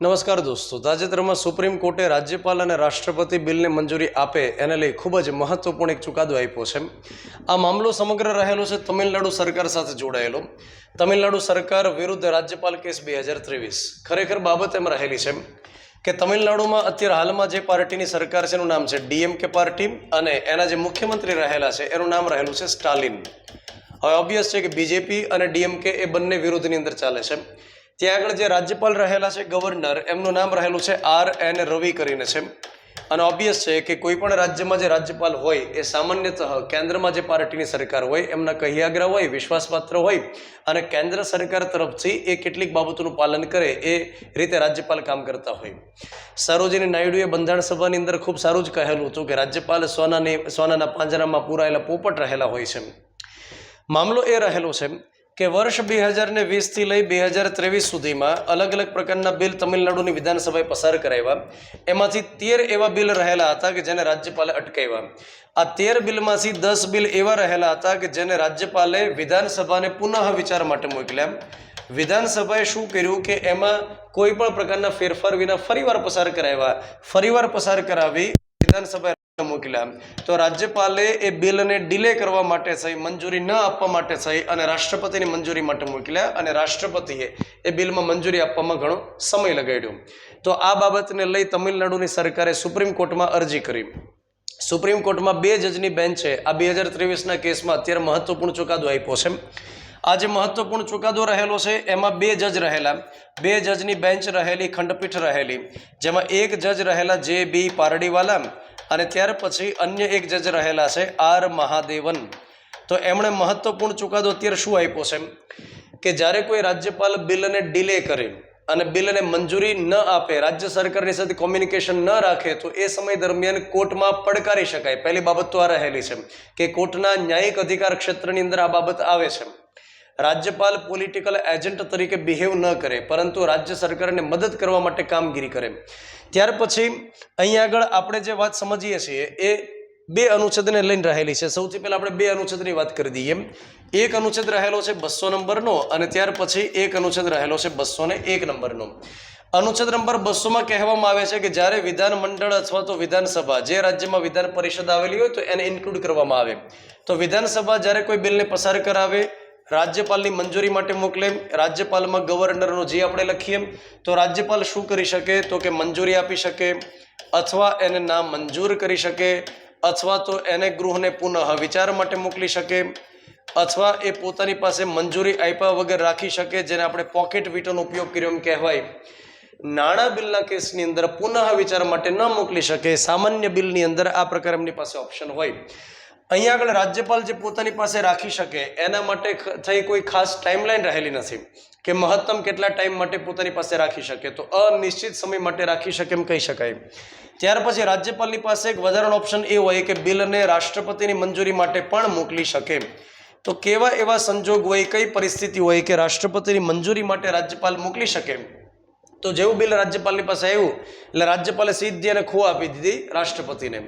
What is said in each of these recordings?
નમસ્કાર દોસ્તો. તાજેતરમાં સુપ્રીમ કોર્ટે રાજ્યપાલ અને રાષ્ટ્રપતિ બિલને મંજૂરી આપે એને લઈ ખૂબ જ મહત્વપૂર્ણ એક ચુકાદો આપ્યો છે. આ મામલો સમગ્ર રહેલો છે તમિલનાડુ સરકાર સાથે જોડાયેલો. તમિલનાડુ સરકાર વિરુદ્ધ રાજ્યપાલ કેસ બે હજાર ત્રેવીસ. ખરેખર બાબત એમ રહેલી છે કે તમિલનાડુમાં અત્યારે હાલમાં જે પાર્ટીની સરકાર છે એનું નામ છે ડીએમકે પાર્ટી અને એના જે મુખ્યમંત્રી રહેલા છે એનું નામ રહેલું છે સ્ટાલિન. હવે ઓબ્વિયસ છે કે બીજેપી અને ડીએમકે એ બંને વિરોધની અંદર ચાલે છે. ત્યાં આગળ જે રાજ્યપાલ રહેલા છે, ગવર્નર, એમનું નામ રહેલું છે આર એન રવિ કરીને છે. અને ઓબ્વિયસ છે કે કોઈ પણ રાજ્યમાં જે રાજ્યપાલ હોય, એ સામાન્યતઃ કેન્દ્રમાં જે પાર્ટીની સરકાર હોય, એમના કહ્યાગ્રહ હોય, વિશ્વાસપાત્ર હોય, અને કેન્દ્ર સરકાર તરફથી એ કેટલીક બાબતોનું પાલન કરે, એ રીતે રાજ્યપાલ કામ કરતા હોય. સરોજીની નાયડુએ બંધારણ સભાની અંદર ખૂબ સારું જ કહેલું હતું કે રાજ્યપાલ સોનાની, સોનાના પાંજરામાં પૂરાયેલા પોપટ રહેલા હોય છે. મામલો એ રહેલો છે કે વર્ષ બે હજાર ને વીસથી લઈ બે હજાર ત્રેવીસ સુધીમાં અલગ અલગ પ્રકારના બિલ તમિલનાડુની વિધાનસભાએ પસાર કરાવ્યા. એમાંથી તેર એવા બિલ રહેલા હતા કે જેને રાજ્યપાલે અટકાવ્યા. આ તેર બિલમાંથી દસ બિલ એવા રહેલા હતા કે જેને રાજ્યપાલે વિધાનસભાને પુનઃ વિચાર માટે મોકલ્યા. વિધાનસભાએ શું કર્યું કે એમાં કોઈ પણ પ્રકારના ફેરફાર વિના ફરીવાર પસાર કરાવ્યા. ફરીવાર પસાર કરાવી વિધાનસભાએ મોકલ્યા તો રાજ્યપાલે એ બિલને ડિલે કરવા માટે થઈ મંજૂરી ન આપવા માટે થઈ અને રાષ્ટ્રપતિની મંજૂરી માટે મોકલ્યા અને રાષ્ટ્રપતિએ એ બિલમાં મંજૂરી આપવામાં ઘણો સમય લગાડ્યો. તો આ બાબતને લઈ તમિલનાડુની સરકારે સુપ્રીમ કોર્ટમાં અરજી કરી. સુપ્રીમ કોર્ટમાં બે જજની બેન્ચે આ બે હજાર ત્રેવીસના કેસમાં અત્યારે મહત્વપૂર્ણ ચુકાદો આપ્યો છે. આ જે મહત્વપૂર્ણ ચુકાદો રહેલો છે. એમાં બે જજ રહેલા. બે જજની બેન્ચ રહેલી, ખંડપીઠ રહેલી. જેમાં એક જજ રહેલા જે બી પારડીવાલા અને ત્યાર પછી અન્ય એક જજ રહેલા છે આર મહાદેવન. તો એમણે મહત્વપૂર્ણ ચુકાદો અત્યારે શું આપ્યો છે કે જ્યારે કોઈ રાજ્યપાલ બિલને ડિલે કરે અને બિલને મંજૂરી ન આપે, રાજ્ય સરકારની સાથે કોમ્યુનિકેશન ન રાખે, તો એ સમય દરમિયાન કોર્ટમાં પડકારી શકાય. પહેલી બાબત તો આ રહેલી છે કે કોર્ટના ન્યાયિક અધિકાર ક્ષેત્રની અંદર આ બાબત આવે છે રાજ્યપાલ પોલિટિકલ એજન્ટ તરીકે બિહેવ ન કરે, પરંતુ રાજ્ય સરકારને મદદ કરવા માટે કામગીરી કરે. ત્યાર પછી અહીંયા આગળ આપણે જે વાત સમજીએ છીએ, એ બે અનુચ્છેદને લઈને રહેલી છે. સૌથી પહેલાં આપણે બે અનુચ્છેદની વાત કરી દઈએ. એક અનુચ્છેદ રહેલો છે બસો નંબરનો અને ત્યાર પછી એક અનુચ્છેદ રહેલો છે બસો ને એક નંબરનો. અનુચ્છેદ નંબર બસોમાં કહેવામાં આવે છે કે જ્યારે વિધાનમંડળ અથવા તો વિધાનસભા જે રાજ્યમાં વિધાન પરિષદ આવેલી હોય તો એને ઇન્ક્લુડ કરવામાં આવે. તો વિધાનસભા જ્યારે કોઈ બિલને પસાર કરાવે રાજ્યપાલની મંજૂરી માટે મોકલે, રાજ્યપાલમાં ગવર્નરનો જે આપણે લખીએ તો રાજ્યપાલ શું કરી શકે? તો કે મંજૂરી આપી શકે, અથવા એને ના મંજૂર કરી શકે, અથવા તો એને ગૃહને પુનઃ વિચાર માટે મોકલી શકે, અથવા એ પોતાની પાસે મંજૂરી આપ્યા વગર રાખી શકે, જેને આપણે પોકેટ વીટોનો ઉપયોગ કર્યો એમ કહેવાય. નાણાં બિલના કેસની અંદર પુનઃ વિચાર માટે ન મોકલી શકે. સામાન્ય બિલની અંદર આ પ્રકાર એમની પાસે ઓપ્શન હોય. અહીંયા આગળ રાજ્યપાલ જે પોતાની પાસે રાખી શકે, એના માટે થઈ કોઈ ખાસ ટાઈમલાઈન રહેલી નથી કે મહત્તમ કેટલા ટાઈમ માટે પોતાની પાસે રાખી શકે. તો અનિશ્ચિત સમય માટે રાખી શકે એમ કહી શકાય. ત્યાર પછી રાજ્યપાલની પાસે એક વધારાનો ઓપ્શન એ હોય કે બિલને રાષ્ટ્રપતિની મંજૂરી માટે પણ મોકલી શકે. તો કેવા એવા સંજોગ હોય, કઈ પરિસ્થિતિ હોય કે રાષ્ટ્રપતિની મંજૂરી માટે રાજ્યપાલ મોકલી શકે? તો જેવું બિલ રાજ્યપાલની પાસે આવ્યું, એટલે રાજ્યપાલે સીધી અને ખો આપી દીધી રાષ્ટ્રપતિને.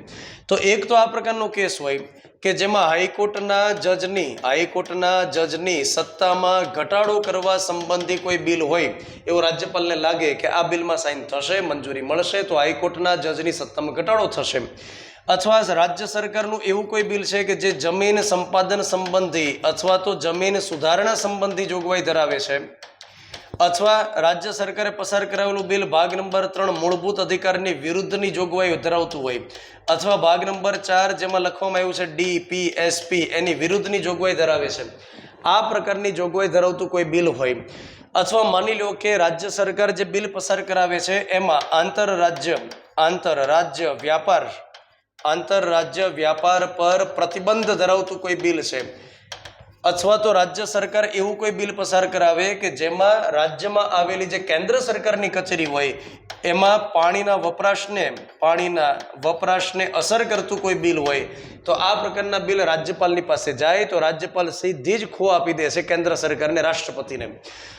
તો એક તો આ પ્રકારનો કેસ હોય કે જેમાં હાઈકોર્ટના જજની હાઈકોર્ટના જજની સત્તામાં ઘટાડો કરવા સંબંધી કોઈ બિલ હોય, એવું રાજ્યપાલને લાગે કે આ બિલમાં સાઇન થશે, મંજૂરી મળશે, તો હાઈકોર્ટના જજની સત્તામાં ઘટાડો થશે. અથવા રાજ્ય સરકારનું એવું કોઈ બિલ છે કે જે જમીન સંપાદન સંબંધી અથવા તો જમીન સુધારણા સંબંધી જોગવાઈ ધરાવે છે? અથવા રાજ્ય સરકારે પસાર કરાવેલું બિલ ભાગ નંબર ત્રણ મૂળભૂત અધિકારની વિરુદ્ધની જોગવાઈઓ ધરાવતું હોય અથવા ભાગ નંબર ચાર જેમાં લખવામાં આવ્યું છે ડી પી એસપી એની વિરુદ્ધની જોગવાઈ ધરાવે છે. આ પ્રકારની જોગવાઈ ધરાવતું કોઈ બિલ હોય અથવા માની લો કે રાજ્ય સરકાર જે બિલ પસાર કરાવે છે એમાં આંતરરાજ્ય આંતરરાજ્ય વ્યાપાર આંતરરાજ્ય વ્યાપાર પર પ્રતિબંધ ધરાવતું કોઈ બિલ છે. અથવા તો રાજ્ય સરકાર એવું કોઈ બિલ પસાર કરાવે કે જેમાં રાજ્યમાં આવેલી જે કેન્દ્ર સરકારની કચેરી હોય, એમાં પાણીના વપરાશને પાણીના વપરાશને અસર કરતું કોઈ બિલ હોય, તો આ પ્રકારના બિલ રાજ્યપાલની પાસે જાય, તો રાજ્યપાલ સીધી જ ખો આપી દેશે કેન્દ્ર સરકારને, રાષ્ટ્રપતિને.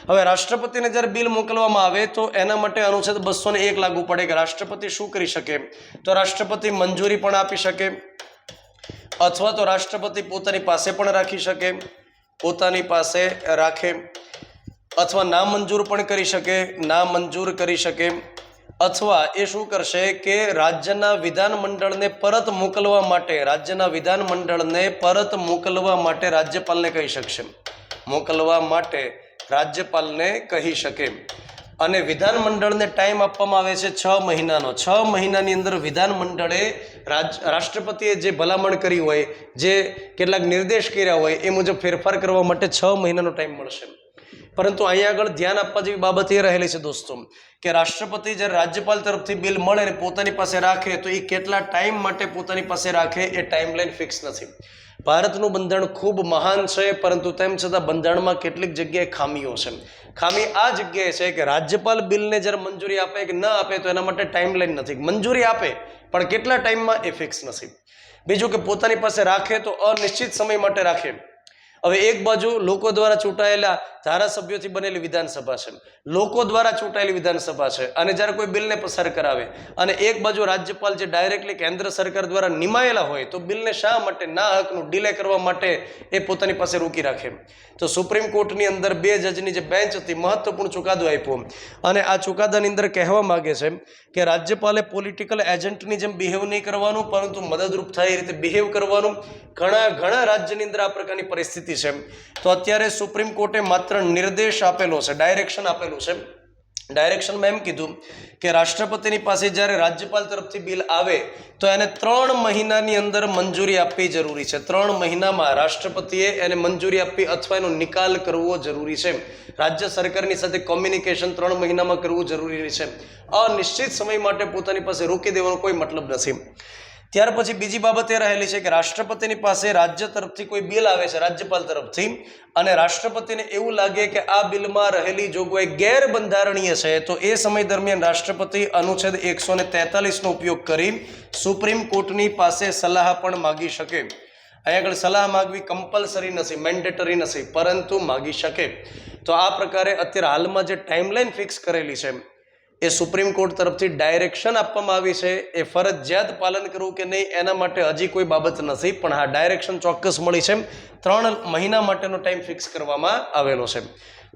હવે રાષ્ટ્રપતિને જ્યારે બિલ મોકલવામાં આવે, તો એના માટે અનુચ્છેદ બસો એક લાગુ પડે કે રાષ્ટ્રપતિ શું કરી શકે? તો રાષ્ટ્રપતિ મંજૂરી પણ આપી શકે. અથવા તો રાષ્ટ્રપતિ પોતાની પાસે પણ રાખી શકે, પોતાની પાસે રાખે, અથવા ના મંજૂર પણ કરી શકે, ના મંજૂર કરી શકે, અથવા એ શું કરશે કે રાજ્યના વિધાનમંડળને પરત મોકલવા માટે, રાજ્યના વિધાનમંડળને પરત મોકલવા માટે રાજ્યપાલને કહી શકશે. મોકલવા માટે રાજ્યપાલને કહી શકે. અને વિધાનમંડળને ટાઈમ આપવામાં આવે છે છ મહિનાનો. છ મહિનાની અંદર વિધાનમંડળે રાજ, રાષ્ટ્રપતિએ જે ભલામણ કરી હોય, જે કેટલાક નિર્દેશ કર્યા હોય, એ મુજબ ફેરફાર કરવા માટે છ મહિનાનો ટાઈમ મળશે. પરંતુ અહીંયા આગળ ધ્યાન આપવા જેવી બાબત એ રહેલી છે દોસ્તો, કે રાષ્ટ્રપતિ જ્યારે રાજ્યપાલ તરફથી બિલ મળે અને પોતાની પાસે રાખે, તો એ કેટલા ટાઈમ માટે પોતાની પાસે રાખે એ ટાઈમલાઈન ફિક્સ નથી. ભારતનું બંધારણ ખૂબ મહાન છે, પરંતુ તેમ છતાં બંધારણમાં કેટલીક જગ્યાએ ખામીઓ છે. ખામી આ જગ્યાએ છે કે રાજ્યપાલ બિલને જ્યારે મંજૂરી આપે કે ન આપે તો એના માટે ટાઈમલાઈન નથી. મંજૂરી આપે, પણ કેટલા ટાઈમમાં એ ફિક્સ નથી. બીજું કે પોતાની પાસે રાખે તો અનિશ્ચિત સમય માટે રાખે. હવે એક બાજુ લોકો દ્વારા ચૂંટાયેલા ધારાસભ્યોથી બનેલી વિધાનસભા છે. લોકો દ્વારા ચૂંટાયેલી વિધાનસભા છે અને જ્યારે કોઈ બિલને પસાર કરાવે અને એક બાજુ રાજ્યપાલ જે ડાયરેક્ટલી કેન્દ્ર સરકાર દ્વારા નિમાયેલા હોય તો બિલને શા માટે ના હકનું ડિલે કરવા માટે એ પોતાની પાસે રોકી રાખે? તો સુપ્રીમ કોર્ટની અંદર બે જજની જે બેન્ચ હતી મહત્વપૂર્ણ ચુકાદો આપ્યો. અને આ ચુકાદાની અંદર કહેવા માગે છે કે રાજ્યપાલે પોલિટિકલ એજન્ટની જેમ બિહેવ નહીં કરવાનું, પરંતુ મદદરૂપ થાય એ રીતે બિહેવ કરવાનું. ઘણા ઘણા રાજ્યની અંદર આ પ્રકારની પરિસ્થિતિ છે તો અત્યારે સુપ્રીમ કોર્ટે માત્ર નિર્દેશ આપેલો છે ડાયરેક્શન આપેલું છે ડાયરેક્શનમાં એમ કીધું કે રાષ્ટ્રપતિની પાસે જ્યારે રાજ્યપાલ તરફથી બિલ આવે, તો એને ત્રણ મહિનાની અંદર મંજૂરી આપવી જરૂરી છે. ત્રણ મહિનામાં રાષ્ટ્રપતિએ એને મંજૂરી આપવી અથવા એનો નિકાલ કરવો જરૂરી છે રાજ્ય સરકારની સાથે કોમ્યુનિકેશન ત્રણ મહિનામાં કરવું જરૂરી છે અનિશ્ચિત સમય માટે પોતાની પાસે રોકી દેવાનો કોઈ મતલબ નથી ત્યાર પછી બીજી બાબત એ રહેલી છે કે રાષ્ટ્રપતિની પાસે રાજ્ય તરફથી કોઈ બિલ આવે છે, રાજ્યપાલ તરફથી, અને રાષ્ટ્રપતિને એવું લાગે કે આ બિલમાં રહેલી જોગવાઈ ગેરબંધારણીય છે, તો એ સમય દરમિયાન રાષ્ટ્રપતિ અનુચ્છેદ એકસો ને તેતાલીસનો ઉપયોગ કરી સુપ્રીમ કોર્ટની પાસે સલાહ પણ માગી શકે. અહીં આગળ સલાહ માગવી કમ્પલસરી નથી, મેન્ડેટરી નથી, પરંતુ માગી શકે. તો આ પ્રકારે અત્યારે હાલમાં જે ટાઈમલાઈન ફિક્સ કરેલી છે એ સુપ્રીમ કોર્ટ તરફથી ડાયરેક્શન આપવામાં આવી છે. એ ફરજિયાત પાલન કરવું કે નહીં, એના માટે હજી કોઈ બાબત નથી, પણ હા, ડાયરેક્શન ચોક્કસ મળી છે. ત્રણ મહિના માટેનો ટાઈમ ફિક્સ કરવામાં આવેલો છે.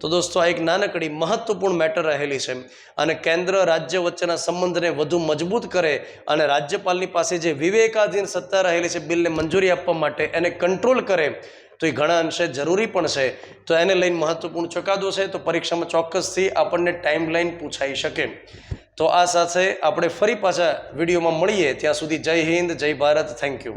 તો દોસ્તો, આ એક નાનકડી મહત્વપૂર્ણ મેટર રહેલી છે. અને કેન્દ્ર રાજ્ય વચ્ચેના સંબંધને વધુ મજબૂત કરે અને રાજ્યપાલની પાસે જે વિવેકાધીન સત્તા રહેલી છે, બિલને મંજૂરી આપવા માટે એને કંટ્રોલ કરે તો એ ઘણા અંશે જરૂરી પણ છે. તો એને લઈને મહત્ત્વપૂર્ણ ચુકાદો છે, તો પરીક્ષામાં ચોક્કસથી આપણને ટાઈમ લાઈન પૂછાઈ શકે. તો આ સાથે આપણે ફરી પાછા વિડીયોમાં મળીએ. ત્યાં સુધી જય હિન્દ, જય ભારત. Thank you